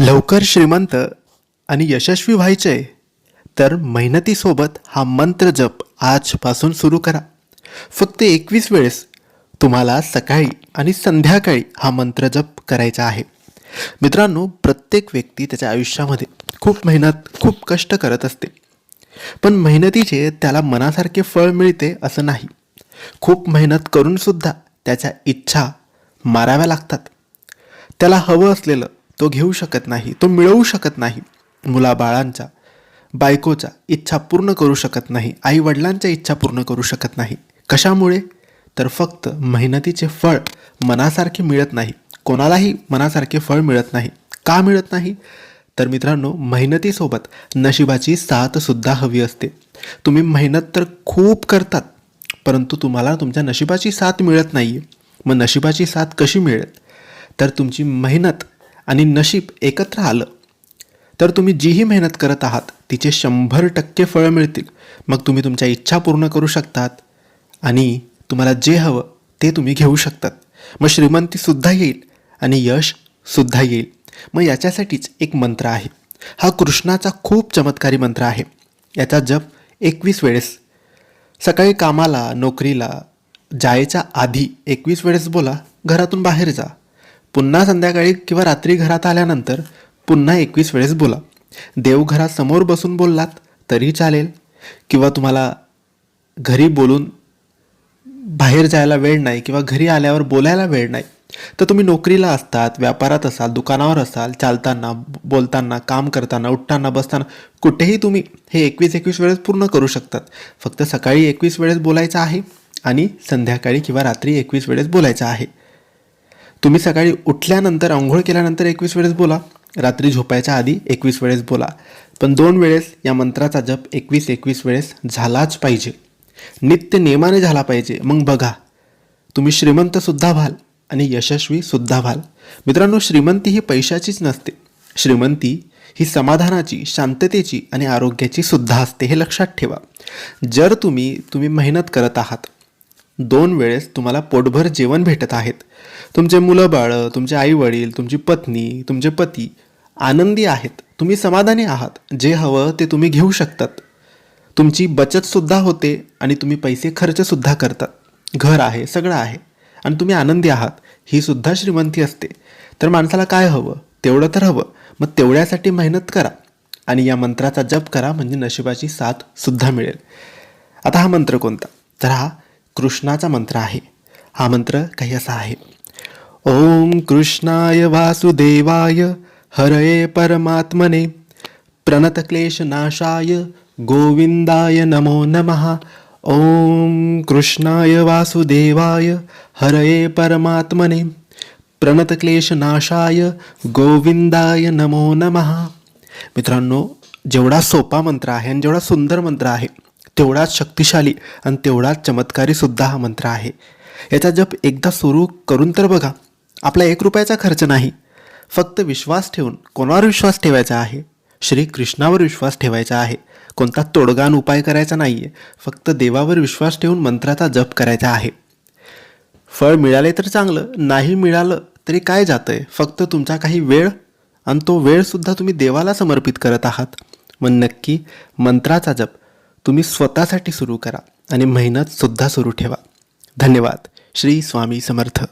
लवकर श्रीमंत आणि यशस्वी व्हायचे तर मेहनतीसोबत हा मंत्र जप आजपासून सुरू करा. फक्त एकवीस वेळेस तुम्हाला सकाळी आणि संध्याकाळी हा मंत्र जप करायचा आहे. मित्रांनो प्रत्येक व्यक्ती त्याच्या आयुष्यामध्ये खूप मेहनत खूप कष्ट करत असते. पण मेहनतीचे त्याला मनासारखे फळ मिळते असं नाही. खूप मेहनत करूनसुद्धा त्याच्या इच्छा माराव्या लागतात. त्याला हवं असलेलं तो घेऊ शकत नाही तो मिळवू शकत नाही मुलाबाळांच्या बायकोच्या इच्छा पूर्ण करू शकत नाही आई वडिलांच्या इच्छा पूर्ण करू शकत नाही. कशामुळे? तर फक्त मेहनतीचे फळ मनासारखे मिळत नाही. कोणालाही मनासारखे फळ मिळत नाही. का मिळत नाही? तर मित्रांनो मेहनतीसोबत नशिबाची साथसुद्धा हवी असते. तुम्ही मेहनत तर खूप करतात परंतु तुम्हाला तुमच्या नशिबाची साथ मिळत नाही आहे मग नशिबाची साथ कशी मिळेल? तर तुमची मेहनत आणि नशीब एकत्र आलं. तर तुम्ही जीही मेहनत करत आहात तिचे शंभर टक्के फळं मिळतील. मग तुम्ही तुमच्या इच्छा पूर्ण करू शकतात आणि तुम्हाला जे हवं ते तुम्ही घेऊ शकतात. मग श्रीमंतीसुद्धा येईल आणि यशसुद्धा येईल. मग याच्यासाठीच एक मंत्र आहे. हा कृष्णाचा खूप चमत्कारी मंत्र आहे. याचा जप एकवीस वेळेस. सकाळी कामाला नोकरीला जायच्या आधी एकवीस वेळेस बोला घरातून बाहेर जा. पुन्हा संध्याकाळी किंवा रात्री घरात आल्यानंतर पुन्हा एकवीस वेळेस बोला. देवघरासमोर बसून बोललात तरी चालेल. किंवा तुम्हाला घरी बोलून बाहेर जायला वेळ नाही किंवा घरी आल्यावर बोलायला वेळ नाही तर तुम्ही नोकरीला असतात व्यापारात असाल दुकानावर असाल चालताना बोलताना काम करताना उठताना बसताना कुठेही तुम्ही हे एकवीस एकवीस वेळेस पूर्ण करू शकतात. फक्त सकाळी एकवीस वेळेस बोलायचं आहे आणि संध्याकाळी किंवा रात्री एकवीस वेळेस बोलायचं आहे. तुम्ही सकाळी उठल्यानंतर आंघोळ केल्यानंतर एकवीस वेळेस बोला. रात्री झोपायच्या आधी एकवीस वेळेस बोला. पण दोन वेळेस या मंत्राचा जप एकवीस एकवीस वेळेस झालाच पाहिजे. नित्य नियमाने झाला पाहिजे. मग बघा. तुम्ही श्रीमंतसुद्धा व्हाल आणि यशस्वीसुद्धा व्हाल. मित्रांनो श्रीमंती ही पैशाचीच नसते. श्रीमंती ही समाधानाची शांततेची आणि आरोग्याची सुद्धा असते हे लक्षात ठेवा. जर तुम्ही तुम्ही मेहनत करत आहात दोन वेळेस तुम्हाला पोटभर जेवण भेटत आहेत. तुमचे मुलं बाळं तुमचे आईवडील तुमची पत्नी तुमचे पती आनंदी आहेत. तुम्ही समाधानी आहात. जे हवं ते तुम्ही घेऊ शकतात. तुमची बचतसुद्धा होते आणि तुम्ही पैसे खर्चसुद्धा करतात. घर आहे सगळं आहे आणि तुम्ही आनंदी आहात. ही सुद्धा श्रीमंती असते. तर माणसाला काय हवं? तेवढं तर हवं. मग तेवढ्यासाठी मेहनत करा आणि या मंत्राचा जप करा. म्हणजे नशिबाची साथ सुद्धा मिळेल. आता हा मंत्र कोणता? तर हा कृष्णाचा मंत्र आहे. हा मंत्र काही असा आहे. ओम कृष्णाय वासुदेवाय हरये परमात्मने. प्रणतक्लेशनाशाय गोविंदाय नमो नमः. ओम कृष्णाय वासुदेवाय हरये परमात्मने. प्रणतक्लेशनाशाय गोविंदाय नमो नमः. मित्रांनो जेवढा सोपा मंत्र आहे आणि जेवढा सुंदर मंत्र आहे तेवढाच शक्तिशाली आणि तेवढाच चमत्कारी सुद्धा हा मंत्र आहे. याचा जप एकदा सुरू करून तर बघा आपला एक रुपयाचा खर्च नाही. फक्त विश्वास ठेवून कोणावर विश्वास ठेवायचा आहे? श्री कृष्णावर विश्वास ठेवायचा आहे. कोणता तोडगान उपाय करायचा नाही आहे फक्त देवावर विश्वास ठेवून मंत्राचा जप करायचा आहे. फळ मिळाले तर चांगलं नाही मिळालं तरी काय जातं आहे फक्त तुमचा काही वेळ आणि तो वेळसुद्धा तुम्ही देवाला समर्पित करत आहात. मग नक्की मंत्राचा जप तुम्ही स्वतःसाठी सुरू करा आणि मेहनतसुद्धा सुरू ठेवा. धन्यवाद. श्री स्वामी समर्थ.